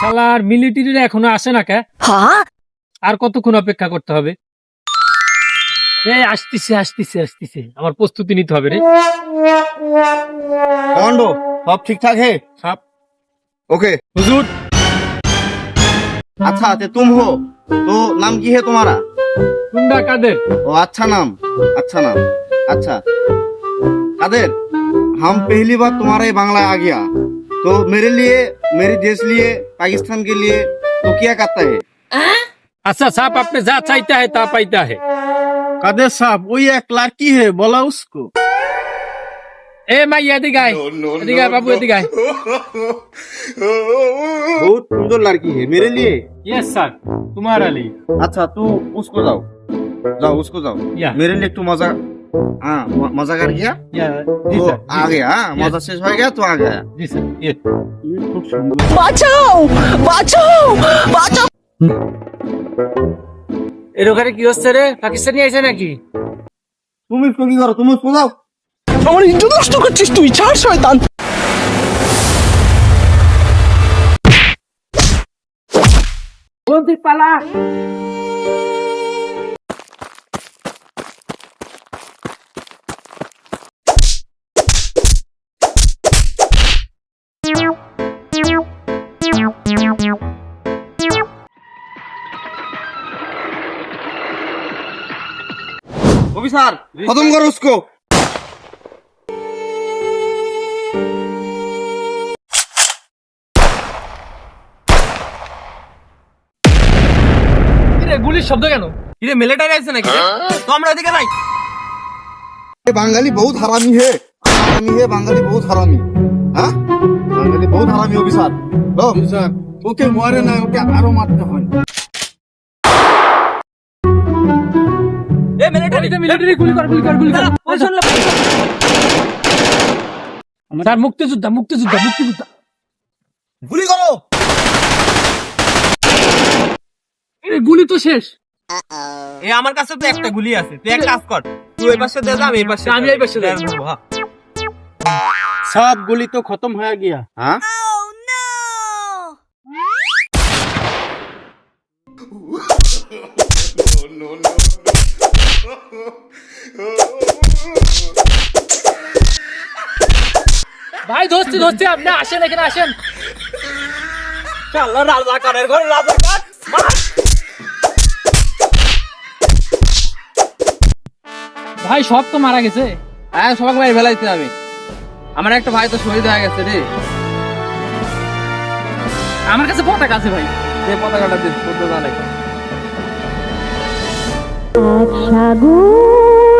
শালার মিলিটারিরা এখনো আসে না কে হ্যাঁ আর কতক্ষণ অপেক্ষা করতে হবে এই আসতেছে আসতেছে আসতেছে আমার প্রস্তুতি নিতে হবে রে कमांडो सब ठीक ठाक है সাপ ओके হুজুর अच्छा तो तुम हो तो नाम की है तुम्हारा কুন্ডা কাদের ओ अच्छा नाम अच्छा नाम अच्छा कादिर हम पहली बार तुम्हारे बांग्ला आ गया तो मेरे लिए मेरे देश लिए पाकिस्तान के लिए तो क्या करता है আচ্ছা সাপ আপনি যা চাইতে হয় তা পাইতে হয় कादिर साहब वो एक लड़की है बोला उसको এ মাই এদিকে আয় এদিকে আয় বাবু এদিকে আয় बहुत सुंदर लड़की है मेरे लिए ইয়েস স্যার তোমার আলী अच्छा तू उसको जाओ जाओ उसको जाओ या। मेरे लिए तू मजा हाँ म- मजा कर गया ইয়া, জি तो স্যার आ गया हाँ मजा शेष हो गया तो आ गया জি স্যার ইয়ে। ये खूब सुंदर বাঁচাও বাঁচাও বাঁচাও এর ওখানে কি হচ্ছে রে পাকিস্তানি আইছে নাকি तुम इसको की करो तुम उसको जाओ আমার ইজ্জত নষ্ট করছিস তুই ছাড় শয়তান বলতে পালা অফিসার খতম করো উসকো গুলির শব্দ কেন? ইরে মিলিটারি আছে নাকি? হ্যাঁ? তো আমরা এদিকে নাই বাঙালি বহুত হারামি হে। হারামি হে বাঙালি বহুত হারামি। হ্যাঁ? বাঙালি বহুত হারামি অফিসার ওকে মারে না ওকে আরও মারতে হয়। মিলিটারি গুলি কর গুলি কর গুলি কর। স্যার মুক্তিযোদ্ধা মুক্তিযোদ্ধা মুক্তিযোদ্ধা। গুলি করো। গুলি তো শেষ। এ আমার কাছে তো একটা গুলি আছে। তুই এক কাজ কর। তুই এই পাশে দে আমি এই পাশে আমি এই পাশে হ্যাঁ, হ্যাঁ। সব গুলি তো খতম হয়ে গিয়া হ্যাঁ? ভাই ধরছি ধরছি। আপনি আসেন এখানে আসেন। আল্লাহ রাজাকারের ঘরে রাজাকার। মার। ভাই সব তো মারা গেছে। হ্যাঁ সবাই ভাই ফেলাইছি আমি। আমার একটা ভাই তো শহীদ হয়ে গেছে রে। আমার কাছে পতাকা আছে ভাই। যে পতাকাটা দিস তোর তো জানে এক সাগর